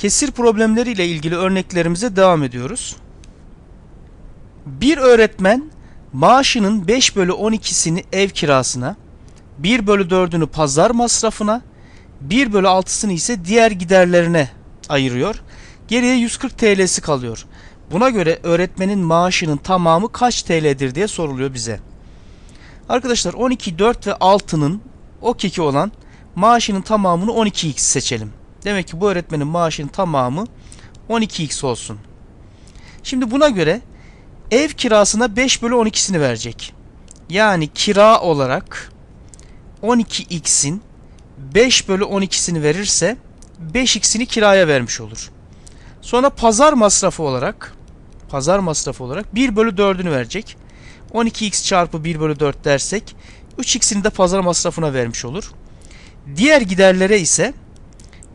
Kesir problemleriyle ilgili örneklerimize devam ediyoruz. Bir öğretmen maaşının 5 bölü 12'sini ev kirasına, 1 bölü 4'ünü pazar masrafına, 1 bölü 6'sını ise diğer giderlerine ayırıyor. Geriye 140 TL'si kalıyor. Buna göre öğretmenin maaşının tamamı kaç TL'dir diye soruluyor bize. Arkadaşlar 12, 4 ve 6'nın o keki olan maaşının tamamını 12x seçelim. Demek ki bu öğretmenin maaşının tamamı 12x olsun. Şimdi buna göre ev kirasına 5 bölü 12'sini verecek. Yani kira olarak 12x'in 5 bölü 12'sini verirse 5x'ini kiraya vermiş olur. Sonra pazar masrafı olarak pazar masrafı olarak 1 bölü 4'ünü verecek. 12x çarpı 1 bölü 4 dersek 3x'ini de pazar masrafına vermiş olur. Diğer giderlere ise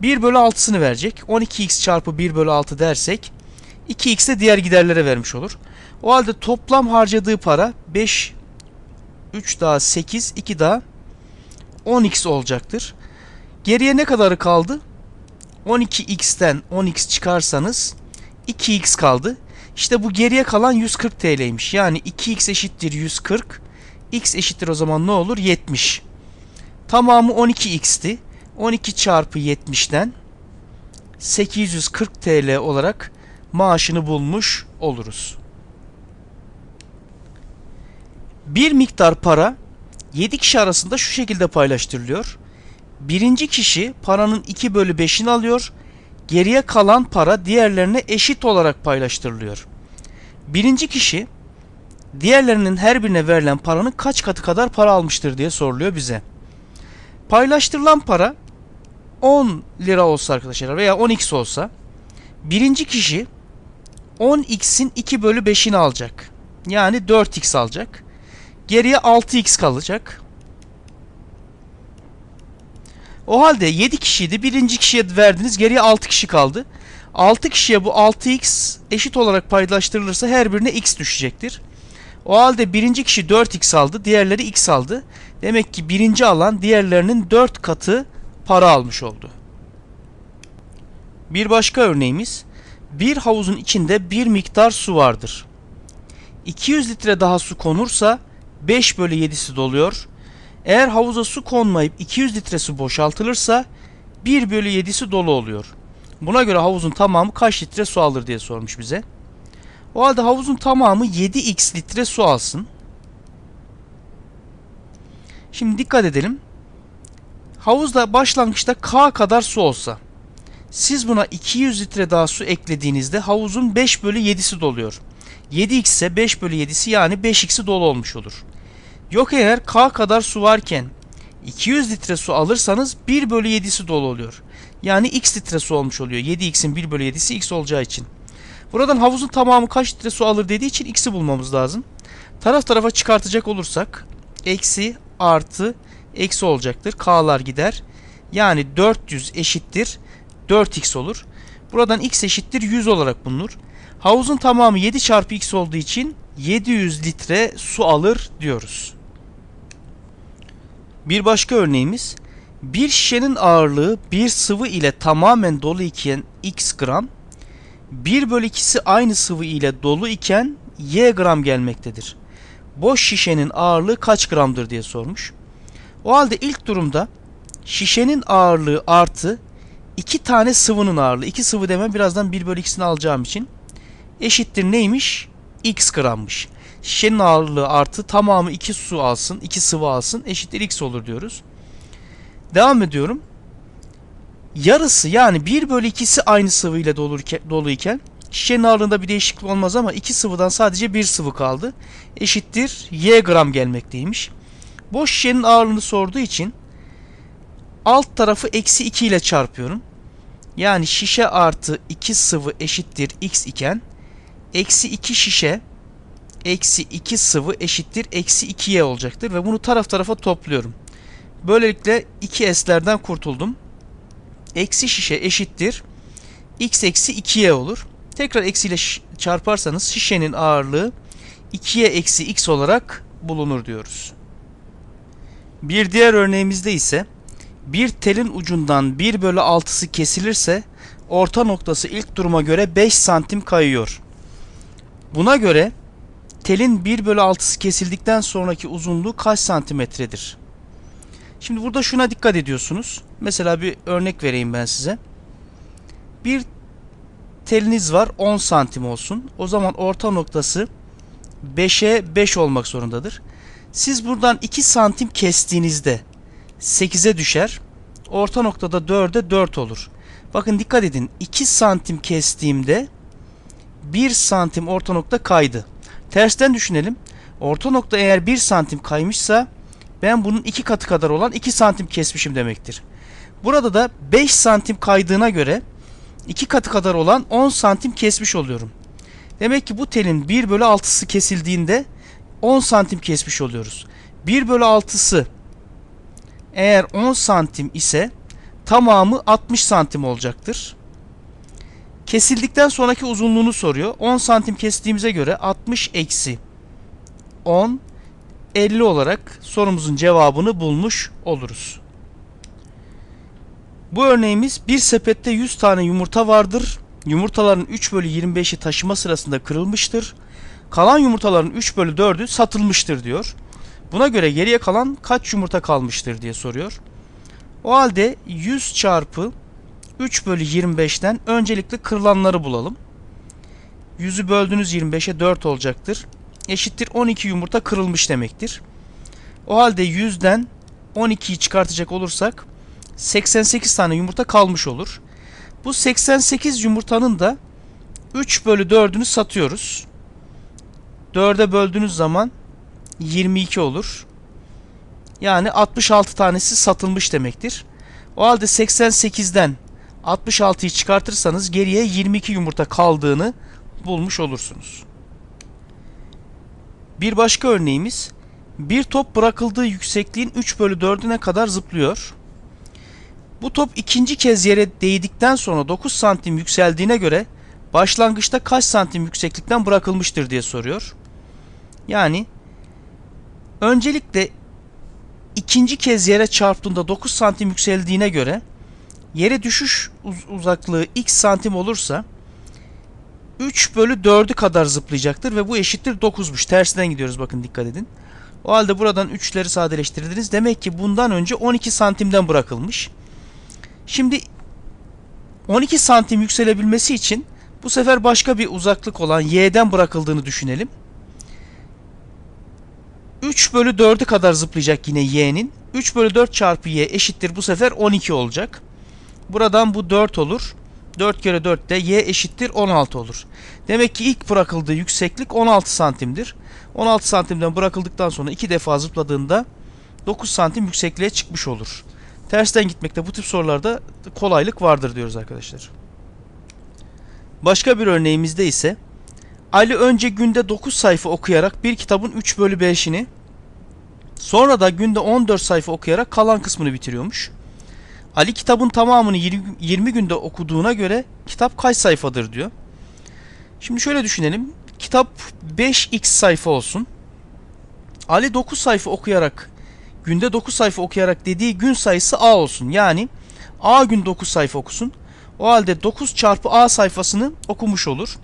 1 bölü 6'sını verecek. 12x çarpı 1 bölü 6 dersek 2x de diğer giderlere vermiş olur. O halde toplam harcadığı para 5, 3 daha 8, 2 daha 10x olacaktır. Geriye ne kadarı kaldı? 12x'ten 10x çıkarsanız 2x kaldı. İşte bu geriye kalan 140 TL'ymiş. Yani 2x eşittir 140. x eşittir o zaman ne olur? 70. Tamamı 12x'ti. 12 çarpı 70'ten 840 TL olarak maaşını bulmuş oluruz. Bir miktar para 7 kişi arasında şu şekilde paylaştırılıyor. Birinci kişi paranın 2 bölü 5'ini alıyor. Geriye kalan para diğerlerine eşit olarak paylaştırılıyor. Birinci kişi diğerlerinin her birine verilen paranın kaç katı kadar para almıştır diye soruluyor bize. Paylaştırılan para 10 lira olsa arkadaşlar veya 10x olsa birinci kişi 10x'in 2 bölü 5'ini alacak. Yani 4x alacak. Geriye 6x kalacak. O halde 7 kişiydi. Birinci kişiye verdiniz. Geriye 6 kişi kaldı. 6 kişiye bu 6x eşit olarak paylaştırılırsa her birine x düşecektir. O halde birinci kişi 4x aldı. Diğerleri x aldı. Demek ki birinci alan diğerlerinin 4 katı para almış oldu. Bir başka örneğimiz. Bir havuzun içinde bir miktar su vardır. 200 litre daha su konursa 5 bölü 7'si doluyor. Eğer havuza su konmayıp 200 litre su boşaltılırsa 1 bölü 7'si dolu oluyor. Buna göre havuzun tamamı kaç litre su alır diye sormuş bize. O halde havuzun tamamı 7x litre su alsın. Şimdi dikkat edelim. Havuzda başlangıçta K kadar su olsa siz buna 200 litre daha su eklediğinizde havuzun 5 bölü 7'si doluyor. 7x ise 5 bölü 7'si yani 5x'i dolu olmuş olur. Yok eğer K kadar su varken 200 litre su alırsanız 1 bölü 7'si dolu oluyor. Yani x litre su olmuş oluyor. 7x'in 1 bölü 7'si x olacağı için. Buradan havuzun tamamı kaç litre su alır dediği için x'i bulmamız lazım. Taraf tarafa çıkartacak olursak eksi artı eksi olacaktır. K'lar gider. Yani 400 eşittir 4x olur. Buradan x eşittir 100 olarak bulunur. Havuzun tamamı 7 çarpı x olduğu için 700 litre su alır diyoruz. Bir başka örneğimiz bir şişenin ağırlığı bir sıvı ile tamamen dolu iken x gram, 1 bölü 2'si aynı sıvı ile dolu iken y gram gelmektedir. Boş şişenin ağırlığı kaç gramdır diye sormuş. O halde ilk durumda şişenin ağırlığı artı iki tane sıvının ağırlığı. iki sıvı demem birazdan 1 bölü 2'sini alacağım için eşittir neymiş? x grammış. Şişenin ağırlığı artı tamamı 2 su alsın, 2 sıvı alsın eşittir x olur diyoruz. Devam ediyorum. Yarısı yani 1 bölü 2'si aynı sıvı ile doluyken şişenin ağırlığında bir değişiklik olmaz ama 2 sıvıdan sadece 1 sıvı kaldı. Eşittir y gram gelmekteymiş. Boş şişenin ağırlığını sorduğu için alt tarafı eksi 2 ile çarpıyorum. Yani şişe artı 2 sıvı eşittir x iken eksi 2 şişe eksi 2 sıvı eşittir eksi 2y olacaktır ve bunu taraf tarafa topluyorum. Böylelikle 2s'lerden kurtuldum. Eksi şişe eşittir x eksi 2y olur. Tekrar eksiyle çarparsanız şişenin ağırlığı 2y eksi x olarak bulunur diyoruz. Bir diğer örneğimizde ise bir telin ucundan 1 bölü 6'sı kesilirse orta noktası ilk duruma göre 5 santim kayıyor. Buna göre telin 1 bölü 6'sı kesildikten sonraki uzunluğu kaç santimetredir? Şimdi burada şuna dikkat ediyorsunuz. Mesela bir örnek vereyim ben size. Bir teliniz var 10 santim olsun. O zaman orta noktası 5'e 5 olmak zorundadır. Siz buradan 2 santim kestiğinizde 8'e düşer. Orta noktada 4'e 4 olur. Bakın dikkat edin. 2 santim kestiğimde 1 santim orta nokta kaydı. Tersten düşünelim. Orta nokta eğer 1 santim kaymışsa ben bunun 2 katı kadar olan 2 santim kesmişim demektir. Burada da 5 santim kaydığına göre 2 katı kadar olan 10 santim kesmiş oluyorum. Demek ki bu telin 1 bölü 6'sı kesildiğinde 10 santim kesmiş oluyoruz. 1 bölü 6'sı eğer 10 santim ise tamamı 60 santim olacaktır. Kesildikten sonraki uzunluğunu soruyor. 10 santim kestiğimize göre 60 eksi 10 50 olarak sorumuzun cevabını bulmuş oluruz. Bu örneğimiz bir sepette 100 tane yumurta vardır. Yumurtaların 3 bölü 25'i taşıma sırasında kırılmıştır. Kalan yumurtaların 3 bölü 4'ü satılmıştır diyor. Buna göre geriye kalan kaç yumurta kalmıştır diye soruyor. O halde 100 çarpı 3 bölü 25'ten öncelikle kırılanları bulalım. 100'ü böldüğünüz 25'e 4 olacaktır. Eşittir 12 yumurta kırılmış demektir. O halde 100'den 12'yi çıkartacak olursak 88 tane yumurta kalmış olur. Bu 88 yumurtanın da 3 bölü 4'ünü satıyoruz. 4'e böldüğünüz zaman 22 olur. Yani 66 tanesi satılmış demektir. O halde 88'den 66'yı çıkartırsanız geriye 22 yumurta kaldığını bulmuş olursunuz. Bir başka örneğimiz bir top bırakıldığı yüksekliğin 3 bölü 4'üne kadar zıplıyor. Bu top ikinci kez yere değdikten sonra 9 santim yükseldiğine göre başlangıçta kaç santim yükseklikten bırakılmıştır diye soruyor. Yani öncelikle ikinci kez yere çarptığında 9 santim yükseldiğine göre yere düşüş uz uzaklığı x santim olursa 3 bölü 4'ü kadar zıplayacaktır ve bu eşittir 9'muş. Tersinden gidiyoruz bakın dikkat edin. O halde buradan 3'leri sadeleştirdiniz. Demek ki bundan önce 12 santimden bırakılmış. Şimdi 12 santim yükselebilmesi için bu sefer başka bir uzaklık olan y'den bırakıldığını düşünelim. 3 bölü 4'ü kadar zıplayacak yine y'nin. 3 bölü 4 çarpı y eşittir bu sefer 12 olacak. Buradan bu 4 olur. 4 kere 4 de y eşittir 16 olur. Demek ki ilk bırakıldığı yükseklik 16 santimdir. 16 santimden bırakıldıktan sonra 2 defa zıpladığında 9 santim yüksekliğe çıkmış olur. Tersten gitmekte bu tip sorularda kolaylık vardır diyoruz arkadaşlar. Başka bir örneğimizde ise Ali önce günde 9 sayfa okuyarak bir kitabın 3 bölü 5'ini sonra da günde 14 sayfa okuyarak kalan kısmını bitiriyormuş. Ali kitabın tamamını 20 günde okuduğuna göre kitap kaç sayfadır diyor. Şimdi şöyle düşünelim. Kitap 5x sayfa olsun. Ali 9 sayfa okuyarak günde 9 sayfa okuyarak dediği gün sayısı A olsun. Yani A gün 9 sayfa okusun. O halde 9 çarpı A sayfasını okumuş olur.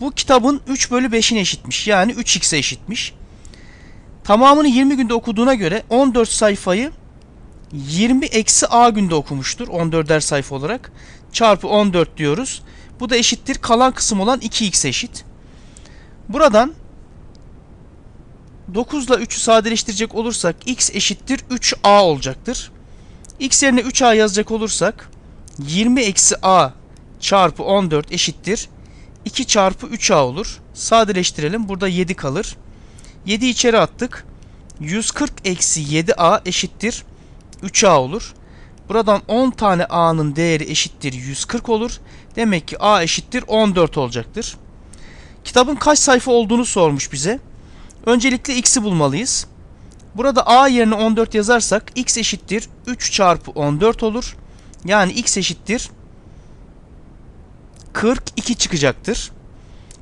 Bu kitabın 3 bölü 5'ine eşitmiş. Yani 3x'e eşitmiş. Tamamını 20 günde okuduğuna göre 14 sayfayı 20 eksi A günde okumuştur. 14'er sayfa olarak. Çarpı 14 diyoruz. Bu da eşittir. Kalan kısım olan 2x eşit. Buradan 9 ile 3'ü sadeleştirecek olursak x eşittir 3a olacaktır. x yerine 3a yazacak olursak 20 eksi a çarpı 14 eşittir 2 çarpı 3a olur. Sadeleştirelim. Burada 7 kalır. 7 içeri attık. 140 eksi 7a eşittir 3a olur. Buradan 10 tane a'nın değeri eşittir 140 olur. Demek ki a eşittir 14 olacaktır. Kitabın kaç sayfa olduğunu sormuş bize. Öncelikle x'i bulmalıyız. Burada a yerine 14 yazarsak x eşittir 3 çarpı 14 olur. Yani x eşittir 42 çıkacaktır.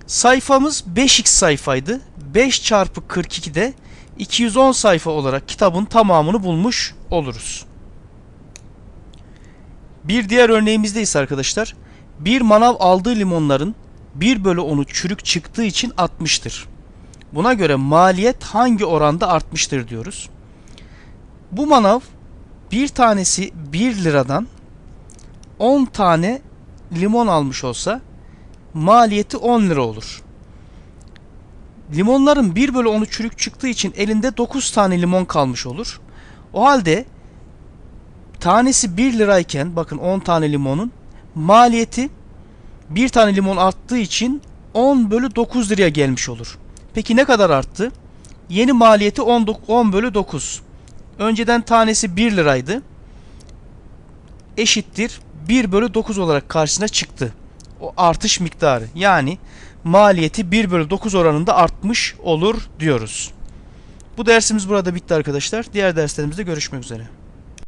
Sayfamız 5x sayfaydı. 5 çarpı 42 de 210 sayfa olarak kitabın tamamını bulmuş oluruz. Bir diğer örneğimizde ise arkadaşlar Bir manav aldığı limonların 1 bölü 10'u çürük çıktığı için 60'tır. Buna göre maliyet hangi oranda artmıştır diyoruz. Bu manav bir tanesi 1 liradan 10 tane limon almış olsa maliyeti 10 lira olur. Limonların 1 bölü 10'u çürük çıktığı için elinde 9 tane limon kalmış olur. O halde tanesi 1 lirayken bakın 10 tane limonun maliyeti bir tane limon arttığı için 10 bölü 9 liraya gelmiş olur. Peki ne kadar arttı? Yeni maliyeti 10, 10 bölü 9. Önceden tanesi 1 liraydı. Eşittir 1 bölü 9 olarak karşısına çıktı. O artış miktarı. Yani maliyeti 1 bölü 9 oranında artmış olur diyoruz. Bu dersimiz burada bitti arkadaşlar. Diğer derslerimizde görüşmek üzere.